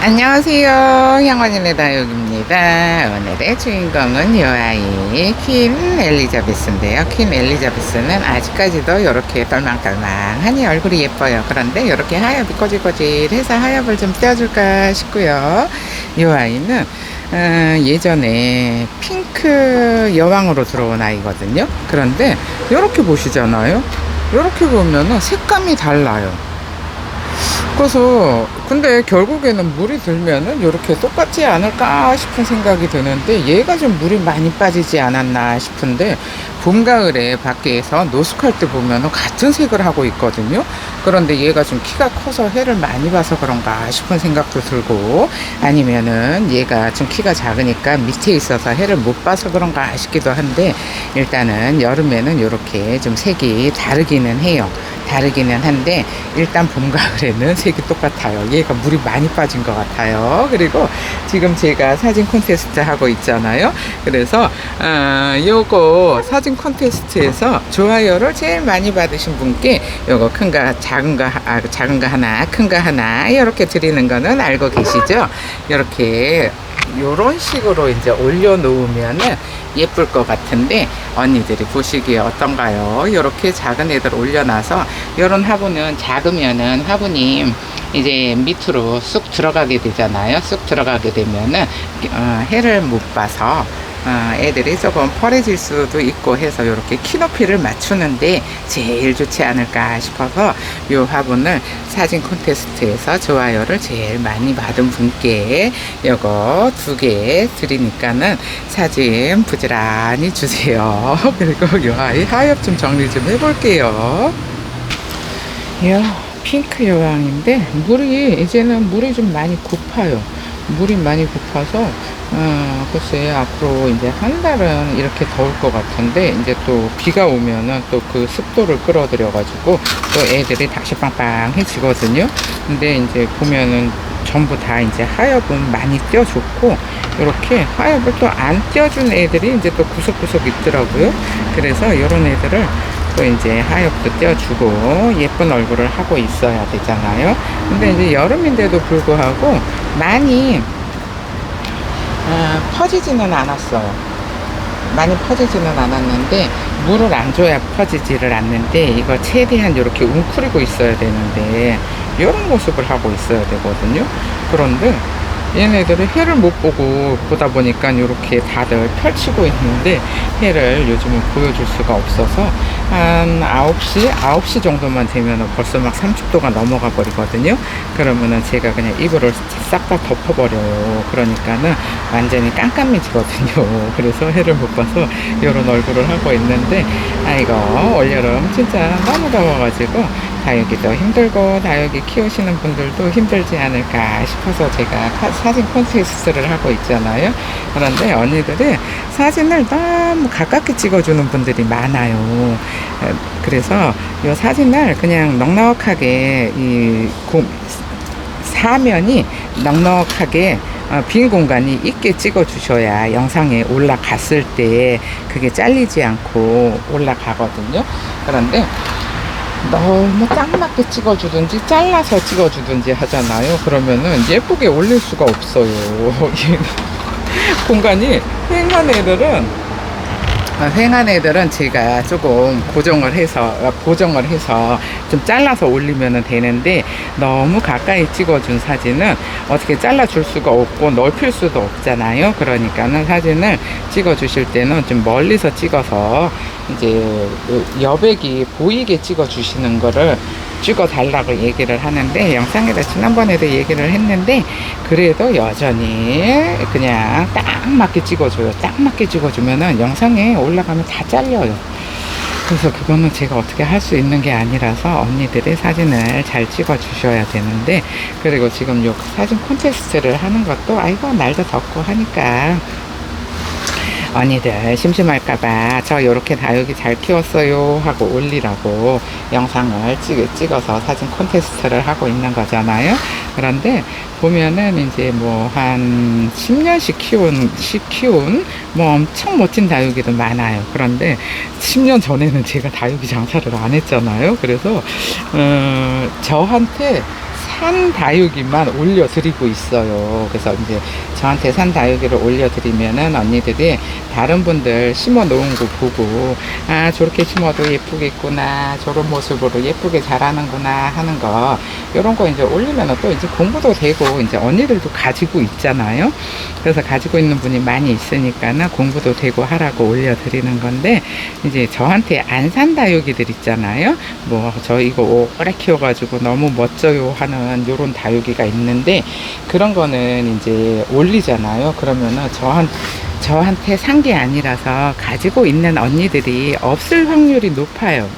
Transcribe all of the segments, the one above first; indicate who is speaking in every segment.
Speaker 1: 안녕하세요. 향원인의 다육입니다. 오늘의 주인공은 이 아이 퀸 엘리자베스인데요. 퀸 엘리자베스는 아직까지도 이렇게 똘망똘망하니 얼굴이 예뻐요. 그런데 이렇게 하엽이 꼬질꼬질해서 하엽을 좀 떼어줄까 싶고요. 이 아이는 어, 예전에 핑크 여왕으로 들어온 아이거든요. 그런데 이렇게 보시잖아요. 이렇게 보면은 색감이 달라요. 그래서 근데 결국에는 물이 들면은 이렇게 똑같지 않을까 싶은 생각이 드는데 얘가 좀 물이 많이 빠지지 않았나 싶은데 봄 가을에 밖에서 노숙할 때 보면은 같은 색을 하고 있거든요 그런데 얘가 좀 키가 커서 해를 많이 봐서 그런가 싶은 생각도 들고 아니면은 얘가 좀 키가 작으니까 밑에 있어서 해를 못 봐서 그런가 싶기도 한데 일단은 여름에는 이렇게 좀 색이 다르기는 해요 다르기는 한데 일단 봄 가을에는 색이 똑같아요. 얘가 물이 많이 빠진 것 같아요. 그리고 지금 제가 사진 콘테스트 하고 있잖아요. 그래서 아, 요거 사진 콘테스트에서 좋아요를 제일 많이 받으신 분께 요거 큰가 작은가 아, 작은가 하나 큰가 하나 이렇게 드리는 거는 알고 계시죠? 이렇게 요런 식으로 이제 올려놓으면은 예쁠 것 같은데 언니들이 보시기에 어떤가요? 이렇게 작은 애들 올려놔서 요런 화분은 작으면은 화분이 이제 밑으로 쑥 들어가게 되잖아요. 쑥 들어가게 되면은 어, 해를 못 봐서 어, 애들이 조금 펄해질 수도 있고 해서 이렇게 키 높이를 맞추는데 제일 좋지 않을까 싶어서 이 화분을 사진 콘테스트에서 좋아요를 제일 많이 받은 분께 이거 두 개 드리니까는 사진 부지런히 주세요. 그리고 이 아이 하엽 좀 정리 좀 해볼게요. 이야 핑크 여왕인데 물이 이제는 물이 좀 많이 고파요. 물이 많이 고파서 어, 글쎄 앞으로 이제 한 달은 이렇게 더울 것 같은데 이제 또 비가 오면은 또 그 습도를 끌어들여 가지고 또 애들이 다시 빵빵해지거든요. 근데 이제 보면은 전부 다 이제 하엽은 많이 떼어줬고 이렇게 하엽을 또안 떼어준 애들이 이제 또 구석구석 있더라고요. 그래서 이런 애들을 또 이제 하엽도 떼어주고 예쁜 얼굴을 하고 있어야 되잖아요. 근데 이제 여름인데도 불구하고 많이 아, 퍼지지는 않았어요. 많이 퍼지지는 않았는데 물을 안 줘야 퍼지지를 않는데 이거 최대한 이렇게 웅크리고 있어야 되는데 이런 모습을 하고 있어야 되거든요. 그런데 얘네들이 해를 못 보고 보다 보니까 이렇게 다들 펼치고 있는데 해를 요즘은 보여줄 수가 없어서 한 9시, 9시 정도만 되면 벌써 막 30도가 넘어가 버리거든요. 그러면은 제가 그냥 이불을 싹 다 덮어버려요. 그러니까는 완전히 깜깜해지거든요. 그래서 해를 못 봐서 이런 얼굴을 하고 있는데 아이고 올여름 진짜 너무 더워가지고 다육이도 힘들고 다육이 키우시는 분들도 힘들지 않을까 싶어서 제가 카- 사진 콘테스트를 하고 있잖아요. 그런데 언니들이 사진을 너무 가깝게 찍어주는 분들이 많아요. 에, 그래서 이 사진을 그냥 넉넉하게 이 고, 사면이 넉넉하게 어, 빈 공간이 있게 찍어 주셔야 영상에 올라갔을 때 그게 잘리지 않고 올라가거든요. 그런데 너무 딱 맞게 찍어주든지 잘라서 찍어주든지 하잖아요. 그러면은 예쁘게 올릴 수가 없어요. 공간이 휑한 애들은 아, 휑한 애들은 제가 조금 고정을 해서 아, 고정을 해서 좀 잘라서 올리면 되는데 너무 가까이 찍어준 사진은 어떻게 잘라줄 수가 없고 넓힐 수도 없잖아요. 그러니까는 사진을 찍어 주실 때는 좀 멀리서 찍어서 이제 그 여백이 보이게 찍어 주시는 거를 찍어 달라고 얘기를 하는데 영상에다 지난번에도 얘기를 했는데 그래도 여전히 그냥 딱 맞게 찍어줘요. 딱 맞게 찍어주면은 영상에 올라가면 다 잘려요. 그래서 그거는 제가 어떻게 할 수 있는 게 아니라서 언니들이 사진을 잘 찍어 주셔야 되는데 그리고 지금 요 사진 콘테스트를 하는 것도 아이고 날도 덥고 하니까 언니들 심심할까봐 저 요렇게 다육이 잘 키웠어요 하고 올리라고 영상을 찍, 찍어서 사진 콘테스트를 하고 있는 거잖아요. 그런데 보면은 이제 뭐 한 10년씩 키운, 씩 키운 뭐 엄청 멋진 다육이도 많아요. 그런데 10년 전에는 제가 다육이 장사를 안 했잖아요. 그래서, 어, 저한테 산 다육이만 올려드리고 있어요. 그래서 이제 저한테 산 다육이를 올려드리면은 언니들이 다른 분들 심어 놓은 거 보고 아 저렇게 심어도 예쁘겠구나 저런 모습으로 예쁘게 자라는구나 하는 거 이런 거 이제 올리면은 또 이제 공부도 되고 이제 언니들도 가지고 있잖아요. 그래서 가지고 있는 분이 많이 있으니까는 공부도 되고 하라고 올려드리는 건데 이제 저한테 안 산 다육이들 있잖아요. 뭐 저 이거 오래 키워가지고 너무 멋져요 하는 요런 다육이가 있는데 그런 거는 이제 올 리잖아요. 그러면은 저한 저한테 산 게 아니라서 가지고 있는 언니들이 없을 확률이 높아요.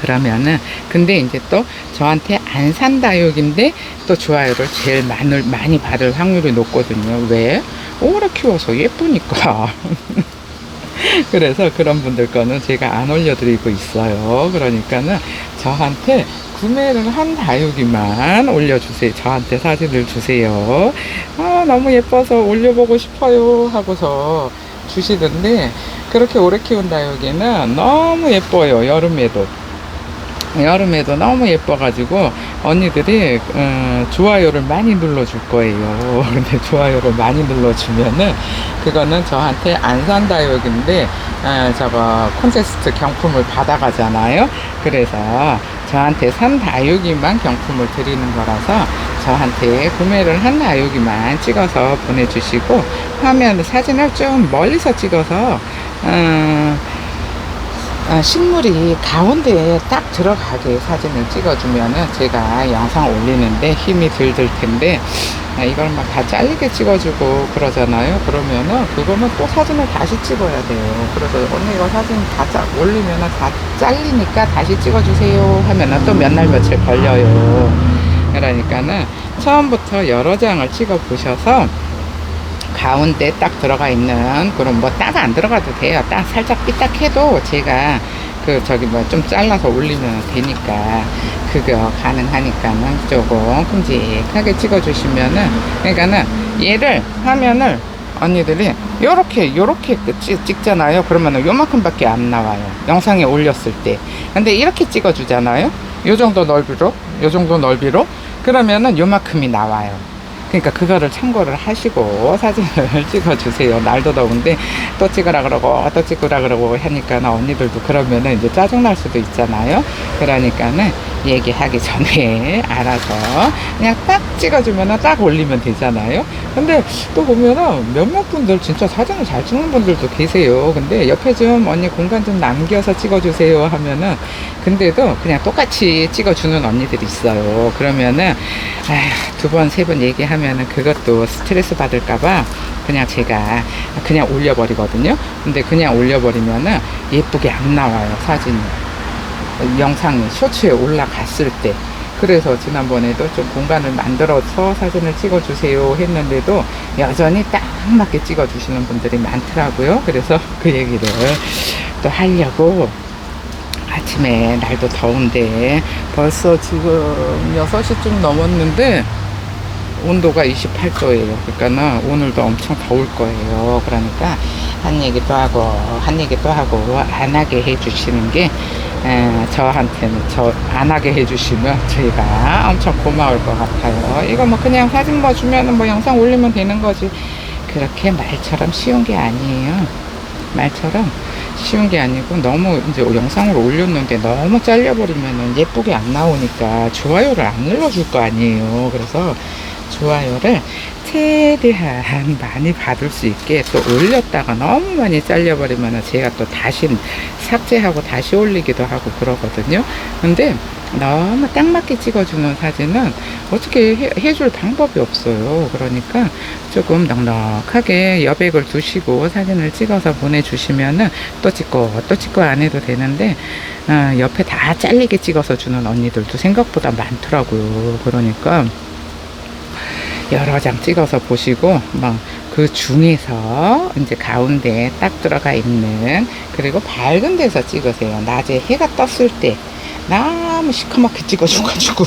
Speaker 1: 그러면은 근데 이제 또 저한테 안 산 다육인데 또 좋아요를 제일 많을, 많이 받을 확률이 높거든요. 왜? 오래 키워서 예쁘니까. 그래서 그런 분들 거는 제가 안 올려드리고 있어요. 그러니까는 저한테 구매를 한 다육이만 올려주세요. 저한테 사진을 주세요. 아, 너무 예뻐서 올려보고 싶어요. 하고서 주시던데, 그렇게 오래 키운 다육이는 너무 예뻐요. 여름에도. 여름에도 너무 예뻐가지고 언니들이 어, 좋아요를 많이 눌러줄 거예요. 근데 좋아요를 많이 눌러주면은 그거는 저한테 안산 다육인데 어, 저거 콘테스트 경품을 받아가잖아요. 그래서 저한테 산 다육이만 경품을 드리는 거라서 저한테 구매를 한 다육이만 찍어서 보내주시고 화면 사진을 좀 멀리서 찍어서 어, 어, 식물이 가운데에 딱 들어가게 사진을 찍어주면은 제가 영상 올리는데 힘이 들들 텐데 아, 이걸 막 다 잘리게 찍어주고 그러잖아요. 그러면은 그거는 또 사진을 다시 찍어야 돼요. 그래서 언니 이거 사진 다 짜, 올리면은 다 잘리니까 다시 찍어주세요 하면은 또 몇 날 며칠 걸려요. 그러니까는 처음부터 여러 장을 찍어 보셔서 가운데 딱 들어가 있는 그런 뭐 딱 안 들어가도 돼요. 딱 살짝 삐딱해도 제가 그 저기 뭐 좀 잘라서 올리면 되니까 그거 가능하니까는 조금 큼직하게 찍어주시면은 그러니까는 얘를 화면을 언니들이 요렇게 요렇게 찍, 찍잖아요. 그러면은 요만큼밖에 안 나와요. 영상에 올렸을 때. 근데 이렇게 찍어주잖아요. 요 정도 넓이로 요 정도 넓이로 그러면은 요만큼이 나와요. 그러니까 그거를 참고를 하시고 사진을 찍어주세요. 날도 더운데 또 찍으라 그러고 또 찍으라 그러고 하니까 언니들도 그러면은 이제 짜증날 수도 있잖아요. 그러니까는 얘기하기 전에 알아서 그냥 딱 찍어주면은 딱 올리면 되잖아요. 근데 또 보면은 몇몇 분들 진짜 사진을 잘 찍는 분들도 계세요. 근데 옆에 좀 언니 공간 좀 남겨서 찍어주세요 하면은 근데도 그냥 똑같이 찍어주는 언니들이 있어요. 그러면은 두 번, 세 번 얘기하면은 그것도 스트레스 받을까봐 그냥 제가 그냥 올려버리거든요. 근데 그냥 올려버리면은 예쁘게 안 나와요, 사진이. 영상이 쇼츠에 올라갔을 때. 그래서 지난번에도 좀 공간을 만들어서 사진을 찍어주세요 했는데도 여전히 딱 맞게 찍어주시는 분들이 많더라고요. 그래서 그 얘기를 또 하려고 아침에 날도 더운데 벌써 지금 6시쯤 넘었는데 온도가 28도예요. 그러니까는 오늘도 엄청 더울 거예요. 그러니까 한 얘기도 하고 한 얘기도 하고 안 하게 해주시는 게 에, 저한테는 저 안 하게 해주시면 저희가 엄청 고마울 것 같아요. 이거 뭐 그냥 사진 뭐 주면은 뭐 영상 올리면 되는 거지. 그렇게 말처럼 쉬운 게 아니에요. 말처럼 쉬운 게 아니고 너무 이제 영상을 올렸는데 너무 잘려버리면은 예쁘게 안 나오니까 좋아요를 안 눌러줄 거 아니에요. 그래서 좋아요를 최대한 많이 받을 수 있게 또 올렸다가 너무 많이 잘려버리면은 제가 또 다시 삭제하고 다시 올리기도 하고 그러거든요. 근데 너무 딱 맞게 찍어주는 사진은 어떻게 해, 해줄 방법이 없어요. 그러니까 조금 넉넉하게 여백을 두시고 사진을 찍어서 보내주시면은 또 찍고 또 찍고 안 해도 되는데 어, 옆에 다 잘리게 찍어서 주는 언니들도 생각보다 많더라고요. 그러니까 여러 장 찍어서 보시고 막 그 중에서 이제 가운데 딱 들어가 있는 그리고 밝은 데서 찍으세요. 낮에 해가 떴을 때 너무 시커멓게 찍어줘가지고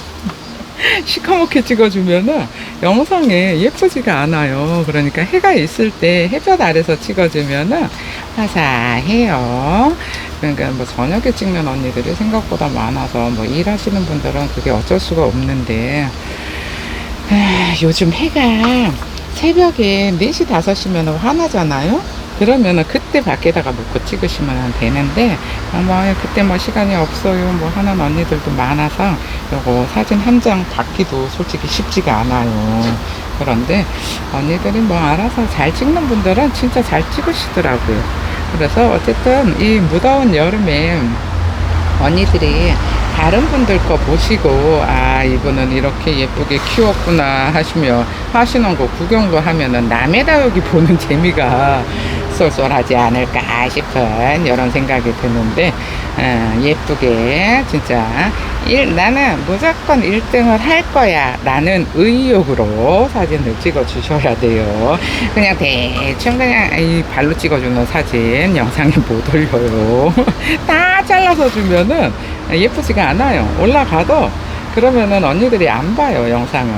Speaker 1: 시커멓게 찍어주면은 영상에 예쁘지가 않아요. 그러니까 해가 있을 때 햇볕 아래서 찍어주면은 화사해요. 그러니까 뭐 저녁에 찍는 언니들이 생각보다 많아서 뭐 일하시는 분들은 그게 어쩔 수가 없는데 아, 요즘 해가 새벽에 4시, 5시면 화나잖아요? 그러면은 그때 밖에다가 놓고 찍으시면 되는데, 아, 뭐, 그때 뭐 시간이 없어요. 뭐 하는 언니들도 많아서, 요거 사진 한 장 받기도 솔직히 쉽지가 않아요. 그런데 언니들이 뭐 알아서 잘 찍는 분들은 진짜 잘 찍으시더라고요. 그래서 어쨌든 이 무더운 여름에 언니들이 다른 분들 거 보시고 아 이분은 이렇게 예쁘게 키웠구나 하시며 하시는 거 구경도 하면은 남의 다육이 보는 재미가 쏠쏠하지 않을까 싶은 이런 생각이 드는데 어, 예쁘게 진짜 일, 나는 무조건 1등을 할 거야 라는 의욕으로 사진을 찍어 주셔야 돼요. 그냥 대충 그냥 이 발로 찍어주는 사진 영상에 못 올려요. 다 잘라서 주면은 예쁘지가 않아요. 올라가도 그러면은 언니들이 안 봐요 영상을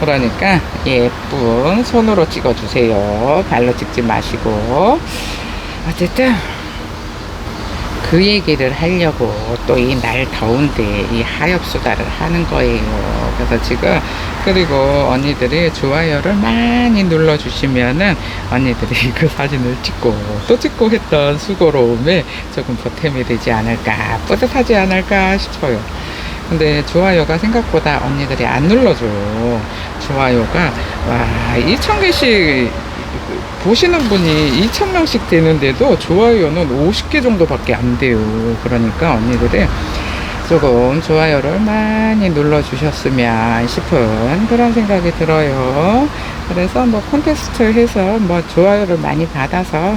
Speaker 1: 그러니까 예쁜 손으로 찍어주세요. 발로 찍지 마시고. 어쨌든 그 얘기를 하려고 또 이 날 더운데 이 하엽 수다를 하는 거예요. 그래서 지금 그리고 언니들이 좋아요를 많이 눌러주시면은 언니들이 그 사진을 찍고 또 찍고 했던 수고로움에 조금 보탬이 되지 않을까 뿌듯하지 않을까 싶어요. 근데 좋아요가 생각보다 언니들이 안 눌러줘요. 좋아요가 와 2,000개씩 보시는 분이 2,000명씩 되는데도 좋아요는 50개 정도밖에 안 돼요. 그러니까 언니들이 조금 좋아요를 많이 눌러주셨으면 싶은 그런 생각이 들어요. 그래서 뭐 콘테스트 해서 뭐 좋아요를 많이 받아서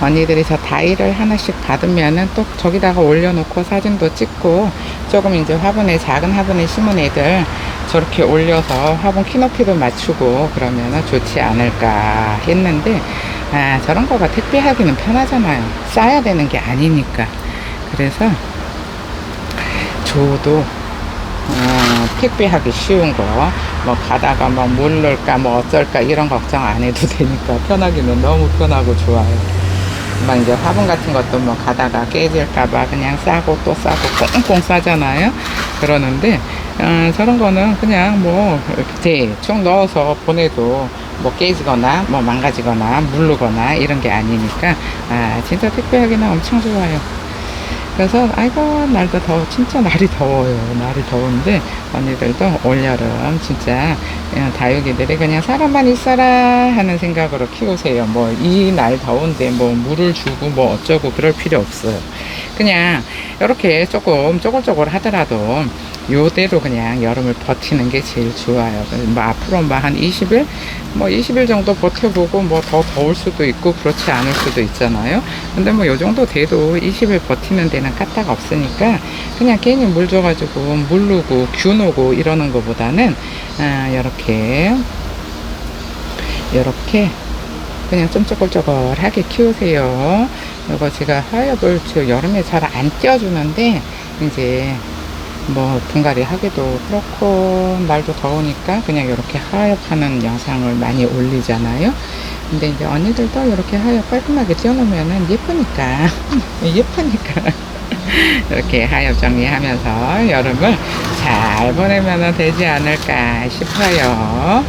Speaker 1: 언니들이 저 다이를 하나씩 받으면은 또 저기다가 올려놓고 사진도 찍고 조금 이제 화분에 작은 화분에 심은 애들 저렇게 올려서 화분 키높이도 맞추고 그러면은 좋지 않을까 했는데 아 저런 거가 택배하기는 편하잖아요 싸야 되는 게 아니니까 그래서 줘도 어, 택배하기 쉬운 거, 뭐 가다가 뭐 물를까 뭐 어쩔까 이런 걱정 안 해도 되니까 편하기는 너무 편하고 좋아요. 막 이제 화분 같은 것도 뭐 가다가 깨질까봐 그냥 싸고 또 싸고 꽁꽁 싸잖아요. 그러는데 어, 저런 거는 그냥 뭐 대충 넣어서 보내도 뭐 깨지거나 뭐 망가지거나 물르거나 이런 게 아니니까 아 진짜 택배하기는 엄청 좋아요. 그래서 아이고 날도 더워. 진짜 날이 더워요. 날이 더운데 언니들도 올여름 진짜 그냥 다육이들이 그냥 사람만 있어라 하는 생각으로 키우세요. 뭐 이 날 더운데 뭐 물을 주고 뭐 어쩌고 그럴 필요 없어요. 그냥 이렇게 조금 쪼글쪼글 하더라도 요대로 그냥 여름을 버티는 게 제일 좋아요. 뭐 앞으로 뭐 한 20일, 뭐 20일 정도 버텨보고 뭐 더 더울 수도 있고 그렇지 않을 수도 있잖아요. 근데 뭐 요 정도 돼도 20일 버티는 데는 까딱 없으니까 그냥 괜히 물 줘가지고 물르고 균 오고 이러는 것보다는 아, 이렇게 이렇게 그냥 좀 쪼글쪼글하게 키우세요. 이거 제가 하엽을 저 여름에 잘 안 띄워주는데 이제 뭐 분갈이 하기도 그렇고 날도 더우니까 그냥 이렇게 하엽하는 영상을 많이 올리잖아요. 근데 이제 언니들도 이렇게 하엽 깔끔하게 띄워놓으면 예쁘니까 예쁘니까 이렇게 하엽 정리하면서 여름을 잘 보내면 되지 않을까 싶어요.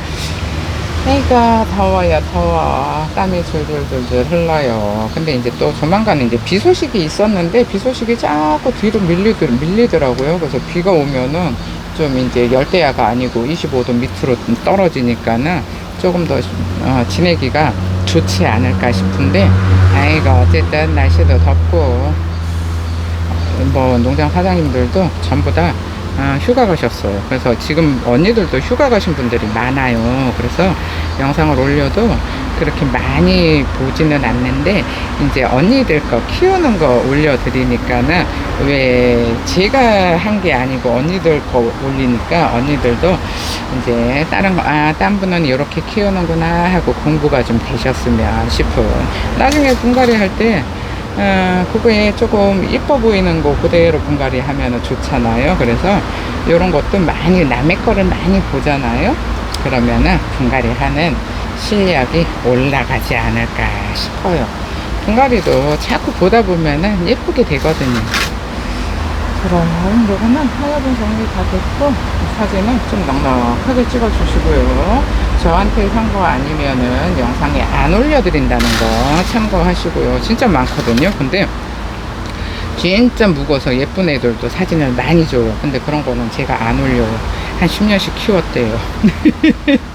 Speaker 1: 아이고 더워요 더워. 땀이 줄줄줄줄 흘러요. 근데 이제 또 조만간 이제 비 소식이 있었는데 비 소식이 자꾸 뒤로 밀리더, 밀리더라고요. 그래서 비가 오면은 좀 이제 열대야가 아니고 25도 밑으로 좀 떨어지니까는 조금 더 어, 지내기가 좋지 않을까 싶은데 아이고 어쨌든 날씨도 덥고 뭐 농장 사장님들도 전부 다 아, 휴가 가셨어요. 그래서 지금 언니들도 휴가 가신 분들이 많아요. 그래서 영상을 올려도 그렇게 많이 보지는 않는데 이제 언니들 거 키우는 거 올려드리니까는 왜 제가 한 게 아니고 언니들 거 올리니까 언니들도 이제 다른 거, 아, 딴 분은 이렇게 키우는구나 하고 공부가 좀 되셨으면 싶은 나중에 분갈이 할때 어, 그거에 조금 이뻐 보이는 거 그대로 분갈이 하면 좋잖아요. 그래서 이런 것도 많이 남의 거를 많이 보잖아요. 그러면은 분갈이 하는 실력이 올라가지 않을까 싶어요. 분갈이도 자꾸 보다 보면은 예쁘게 되거든요. 그럼 요거는 하여분 정리 다 됐고 이 사진은 좀 넉넉하게 찍어주시고요. 저한테 산 거 아니면은 영상에 안 올려드린다는 거 참고하시고요. 진짜 많거든요. 근데 진짜 무거워서 예쁜 애들도 사진을 많이 줘요. 근데 그런 거는 제가 안 올려요. 한 10년씩 키웠대요.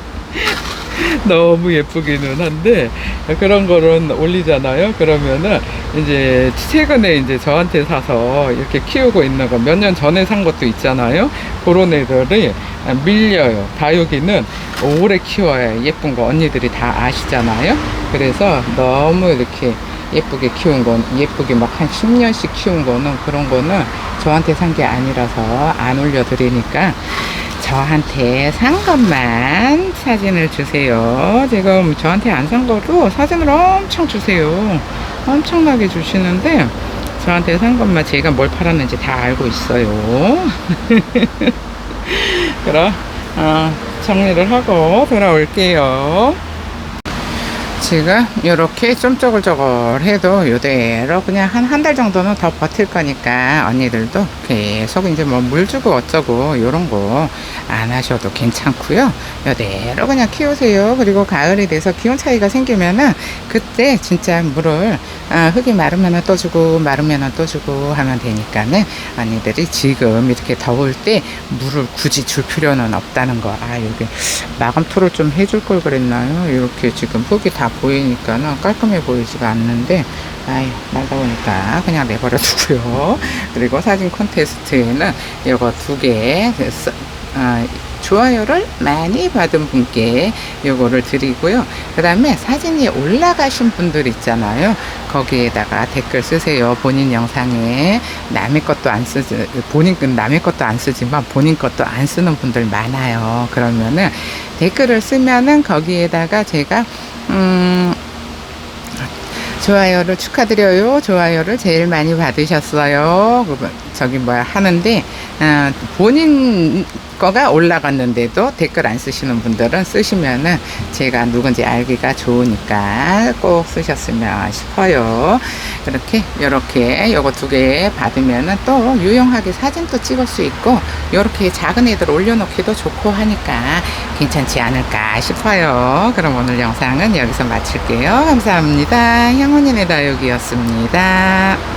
Speaker 1: 너무 예쁘기는 한데 그런 거는 올리잖아요. 그러면은 이제 최근에 이제 저한테 사서 이렇게 키우고 있는 거 몇 년 전에 산 것도 있잖아요. 그런 애들이 밀려요. 다육이는 오래 키워야 예쁜 거 언니들이 다 아시잖아요. 그래서 너무 이렇게 예쁘게 키운 건 예쁘게 막 한 10년씩 키운 거는 그런 거는 저한테 산 게 아니라서 안 올려드리니까 저한테 산 것만 사진을 주세요. 지금 저한테 안산 거도 사진을 엄청 주세요. 엄청나게 주시는데 저한테 산 것만 제가 뭘 팔았는지 다 알고 있어요. 그럼 어, 정리를 하고 돌아올게요. 지금 이렇게 좀 쪼글쪼글 요대로 그냥 한 한 달 정도는 더 버틸 거니까 언니들도 계속 이제 뭐 물 주고 어쩌고 요런 거안 하셔도 괜찮고요. 요대로 그냥 키우세요. 그리고 가을이 돼서 기온 차이가 생기면은 그때 진짜 물을 아, 흙이 마르면은 또 주고 마르면은 또 주고 하면 되니까는 언니들이 지금 이렇게 더울 때 물을 굳이 줄 필요는 없다는 거. 아 여기 마감토를 좀 해줄 걸 그랬나요? 이렇게 지금 흙이 다 보이니까는 깔끔해 보이지가 않는데 아이 날다 보니까 그냥 내버려 두고요. 그리고 사진 콘테스트에는 이거 두개 아, 좋아요를 많이 받은 분께 요거를 드리고요. 그 다음에 사진이 올라가신 분들 있잖아요. 거기에다가 댓글 쓰세요. 본인 영상에 남의 것도 안 쓰지, 본인, 남의 것도 안 쓰지만 본인 것도 안 쓰는 분들 많아요. 그러면은 댓글을 쓰면은 거기에다가 제가, 음, 좋아요를 축하드려요. 좋아요를 제일 많이 받으셨어요. 저기 뭐야 하는데 어, 본인 거가 올라갔는데도 댓글 안 쓰시는 분들은 쓰시면은 제가 누군지 알기가 좋으니까 꼭 쓰셨으면 싶어요. 그렇게 이렇게 요거 두 개 받으면은 또 유용하게 사진도 찍을 수 있고 이렇게 작은 애들 올려놓기도 좋고 하니까 괜찮지 않을까 싶어요. 그럼 오늘 영상은 여기서 마칠게요. 감사합니다. 향훈이네 다육이었습니다.